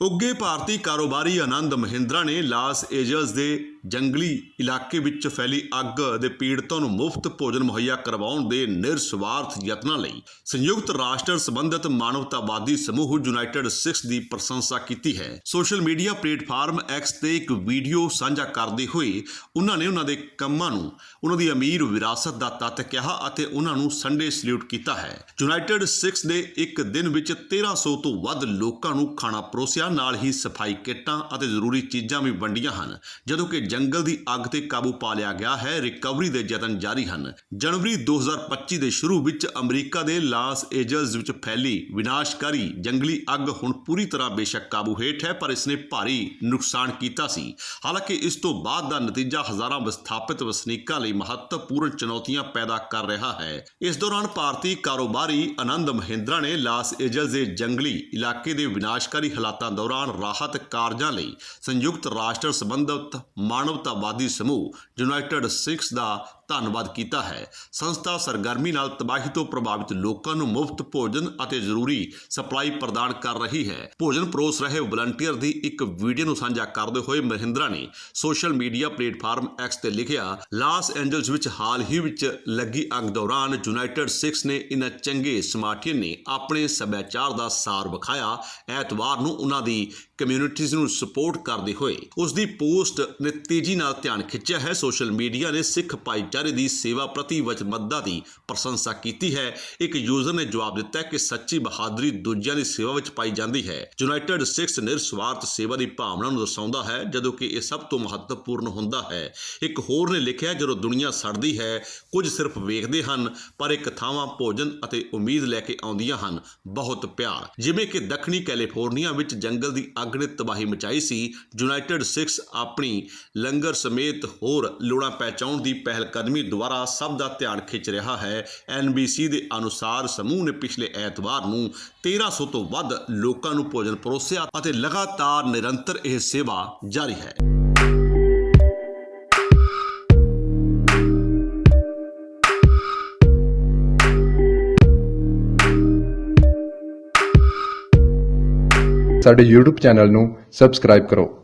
ਉੱਗੇ ਭਾਰਤੀ ਕਾਰੋਬਾਰੀ ਆਨੰਦ ਮਹਿੰਦਰਾ ਨੇ ਲਾਸ ਏਜਲਸ ਦੇ ਜੰਗਲੀ ਇਲਾਕੇ ਵਿੱਚ ਫੈਲੀ ਅੱਗ ਦੇ ਪੀੜਤਾਂ ਨੂੰ ਮੁਫਤ ਭੋਜਨ ਮੁਹੱਈਆ ਕਰਵਾਉਣ ਦੇ ਨਿਰਸਵਾਰਥ ਯਤਨਾਂ ਲਈ ਸੰਯੁਕਤ ਰਾਸ਼ਟਰ ਸੰਬੰਧਿਤ ਮਾਨਵਤਾਵਾਦੀ ਸਮੂਹ ਯੂਨਾਈਟਿਡ ਸਿਕਸ ਦੀ ਪ੍ਰਸ਼ੰਸਾ ਕੀਤੀ ਹੈ। ਸੋਸ਼ਲ ਮੀਡੀਆ ਪਲੇਟਫਾਰਮ ਐਕਸ ਤੇ ਇੱਕ ਵੀਡੀਓ ਸਾਂਝਾ ਕਰਦੇ ਹੋਏ ਉਹਨਾਂ ਨੇ ਉਹਨਾਂ ਦੇ ਕੰਮਾਂ ਨੂੰ, ਉਹਨਾਂ ਦੀ ਅਮੀਰ ਵਿਰਾਸਤ ਦਾ ਤੱਤ ਕਿਹਾ ਅਤੇ ਉਹਨਾਂ ਨੂੰ ਸੰਡੇ ਸਲੂਟ ਕੀਤਾ ਹੈ। ਯੂਨਾਈਟਿਡ ਸਿਕਸ ਦੇ ਇੱਕ ਦਿਨ ਵਿੱਚ 1300 ਤੋਂ ਵੱਧ ਲੋਕਾਂ ਨੂੰ ਖਾਣਾ ਪਰੋਸਿਆ, ਨਾਲ ਹੀ ਸਫ਼ਾਈ ਕਿੱਟਾਂ ਅਤੇ ਜ਼ਰੂਰੀ ਚੀਜ਼ਾਂ ਵੀ ਵੰਡੀਆਂ ਹਨ, ਜਦੋਂ ਕਿ ਜੰਗਲ ਦੀ ਅੱਗ ਤੇ ਕਾਬੂ ਪਾ ਲਿਆ ਗਿਆ ਹੈ। ਰਿਕਵਰੀ ਦੇ ਯਤਨ ਜਾਰੀ ਹਨ। ਜਨਵਰੀ 2025 ਦੇ ਸ਼ੁਰੂ ਵਿੱਚ ਅਮਰੀਕਾ ਦੇ ਲਾਸ ਏਜਲਸ ਵਿੱਚ ਫੈਲੀ ਵਿਨਾਸ਼ਕਾਰੀ ਜੰਗਲੀ ਅੱਗ ਹੁਣ ਪੂਰੀ ਤਰ੍ਹਾਂ ਬੇਸ਼ੱਕ ਕਾਬੂ ਹੇਠ ਹੈ, ਪਰ ਇਸਨੇ ਭਾਰੀ ਨੁਕਸਾਨ ਕੀਤਾ ਸੀ। ਹਾਲਾਂਕਿ ਇਸ ਤੋਂ ਬਾਅਦ ਦਾ ਨਤੀਜਾ ਹਜ਼ਾਰਾਂ ਵਿਸਥਾਪਿਤ ਵਸਨੀਕਾਂ ਲਈ ਮਹੱਤਵਪੂਰਨ ਚੁਣੌਤੀਆਂ ਪੈਦਾ ਕਰ ਰਿਹਾ ਹੈ। ਇਸ ਦੌਰਾਨ ਭਾਰਤੀ ਕਾਰੋਬਾਰੀ ਆਨੰਦ ਮਹਿੰਦਰਾ ਨੇ ਲਾਸ ਏਜਲਸ ਦੇ ਜੰਗਲੀ ਇਲਾਕੇ ਦੇ ਵਿਨਾਸ਼ਕਾਰੀ ਹਾਲਾਤਾਂ ਦੌਰਾਨ ਰਾਹਤ ਕਾਰਜਾਂ ਲਈ ਸੰਯੁਕਤ ਰਾਸ਼ਟਰ ਸੰਬੰਧਿਤ ਮਾਨਵਤਾਵਾਦੀ ਸਮੂਹ ਯੂਨਾਈਟਿਡ ਸਿਕਸ ਦਾ ਧੰਨਵਾਦ ਕੀਤਾ ਹੈ। ਸੰਸਥਾ ਸਰਗਰਮੀ ਨਾਲ ਤਬਾਹੀ ਤੋਂ ਪ੍ਰਭਾਵਿਤ ਲੋਕਾਂ ਨੂੰ ਮੁਫਤ ਭੋਜਨ ਅਤੇ ਜ਼ਰੂਰੀ ਸਪਲਾਈ ਪ੍ਰਦਾਨ ਕਰ ਰਹੀ ਹੈ। ਭੋਜਨ ਪਰੋਸ ਰਹੇ ਵਲੰਟੀਅਰ ਦੀ ਇੱਕ ਵੀਡੀਓ ਨੂੰ ਸਾਂਝਾ ਕਰਦੇ ਹੋਏ ਮਹਿੰਦਰਾ ਨੇ ਸੋਸ਼ਲ ਮੀਡੀਆ ਪਲੇਟਫਾਰਮ ਐਕਸ ਤੇ ਲਿਖਿਆ, ਲਾਸ ਐਂਜਲਸ ਵਿੱਚ ਹਾਲ ਹੀ ਵਿੱਚ ਲੱਗੀ ਅੰਗ ਦੌਰਾਨ ਯੂਨਾਈਟਿਡ ਸਿਕਸ ਨੇ ਇਨ੍ਹਾਂ ਚੰਗੇ ਸਮਾਰਟੀਅਨ ਨੇ ਆਪਣੇ ਸੱਭਿਆਚਾਰ ਦਾ ਸਾਰ ਵਿਖਾਇਆ। ਐਤਵਾਰ ਨੂੰ ਉਹਨਾਂ ਦੀ ਕਮਿਊਨਿਟੀਜ਼ ਨੂੰ ਸਪੋਰਟ ਕਰਦੇ ਹੋਏ ਉਸ ਦੀ ਪੋਸਟ ਨੇ ਤੇਜ਼ੀ ਨਾਲ ਧਿਆਨ ਖਿੱਚਿਆ ਹੈ। ਸੋਸ਼ਲ ਮੀਡੀਆ ਨੇ ਸਿੱਖ ਭਾਈਚਾਰੇ ਦੀ ਸੇਵਾ ਪ੍ਰਤੀ ਵਚਨਬੱਧਤਾ ਦੀ ਪ੍ਰਸ਼ੰਸਾ ਕੀਤੀ ਹੈ। ਇੱਕ ਯੂਜ਼ਰ ਨੇ ਜਵਾਬ ਦਿੱਤਾ ਕਿ ਸੱਚੀ ਬਹਾਦਰੀ ਦੂਜਿਆਂ ਦੀ ਸੇਵਾ ਵਿੱਚ ਪਾਈ ਜਾਂਦੀ ਹੈ। ਯੂਨਾਈਟਿਡ ਸਿਕਸ ਨਿਰਸਵਾਰਥ ਸੇਵਾ ਦੀ ਭਾਵਨਾ ਨੂੰ ਦਰਸਾਉਂਦਾ ਹੈ, ਜਦੋਂ ਕਿ ਇਹ ਸਭ ਤੋਂ ਮਹੱਤਵਪੂਰਨ ਹੁੰਦਾ ਹੈ। ਇੱਕ ਹੋਰ ਨੇ ਲਿਖਿਆ ਜਦੋਂ ਦੁਨੀਆ ਸੜਦੀ ਹੈ, ਕੁਝ ਸਿਰਫ ਵੇਖਦੇ ਹਨ, ਪਰ ਇੱਕ ਥਾਵਾਂ ਭੋਜਨ ਅਤੇ ਉਮੀਦ ਲੈ ਕੇ ਆਉਂਦੀਆਂ ਹਨ। ਬਹੁਤ ਪਿਆਰ। ਜਿਵੇਂ ਕਿ ਦੱਖਣੀ ਕੈਲੀਫੋਰਨੀਆ ਵਿੱਚ ਜੰਗਲ ਦੀ ਅੱਗ ਨੇ ਤਬਾਹੀ ਮਚਾਈ ਸੀ, ਯੂਨਾਈਟਿਡ ਸਿਕਸ ਆਪਣੀ ਲੰਗਰ ਸਮੇਤ ਹੋਰ ਲੋੜਾਂ ਪਹੁੰਚਾਉਣ ਦੀ ਪਹਿਲ ਕਦਮੀ ਦੁਆਰਾ ਸਭ ਦਾ ਧਿਆਨ ਖਿੱਚ ਰਿਹਾ ਹੈ। NBC ਦੇ ਅਨੁਸਾਰ ਸਮੂਹ ਨੇ ਪਿਛਲੇ ਐਤਵਾਰ ਨੂੰ 1300 ਤੋਂ ਵੱਧ ਲੋਕਾਂ ਨੂੰ ਭੋਜਨ ਪਰੋਸਿਆ ਅਤੇ ਲਗਾਤਾਰ ਨਿਰੰਤਰ ਇਹ ਸੇਵਾ ਜਾਰੀ ਹੈ। ਸਾਡੇ YouTube ਚੈਨਲ ਨੂੰ ਸਬਸਕ੍ਰਾਈਬ ਕਰੋ।